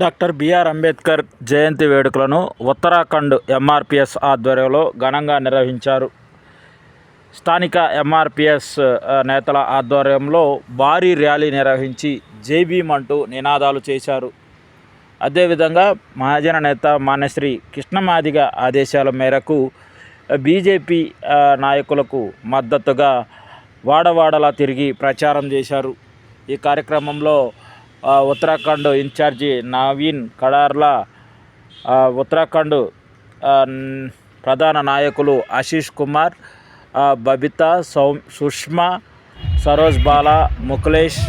Doctor BR Ambedkar జయంతి వేడుకలను ఉత్తరాఖండ్ ఎంఆర్పిఎస్ ఆధ్వర్యంలో ఘనంగా నిర్వహించారు. స్థానిక ఎంఆర్పిఎస్ నేతల ఆధ్వర్యంలో భారీ ర్యాలీ నిర్వహించి జై అంటూ నినాదాలు చేశారు. అదేవిధంగా మహాజన నేత మానశ్రీ కృష్ణమాదిగ ఆదేశాల మేరకు బీజేపీ నాయకులకు మద్దతుగా వాడవాడలా తిరిగి ప్రచారం చేశారు. ఈ కార్యక్రమంలో ఉత్తరాఖండ్ ఇన్ఛార్జి నవీన్ కడార్ల ఉత్తరాఖండ్ ప్రధాన నాయకులు ఆశీష్ కుమార్ బబితా సౌ సుష్మా సరోజ్ బాలా ముఖలేష్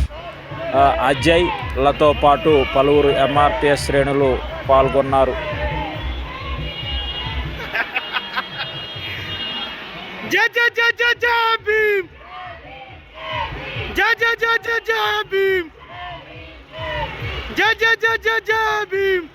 అజయ్లతో పాటు పలువురు ఎంఆర్పిఎస్ శ్రేణులు పాల్గొన్నారు. జా జా జా జా జా! जय जय जय जय जय भीम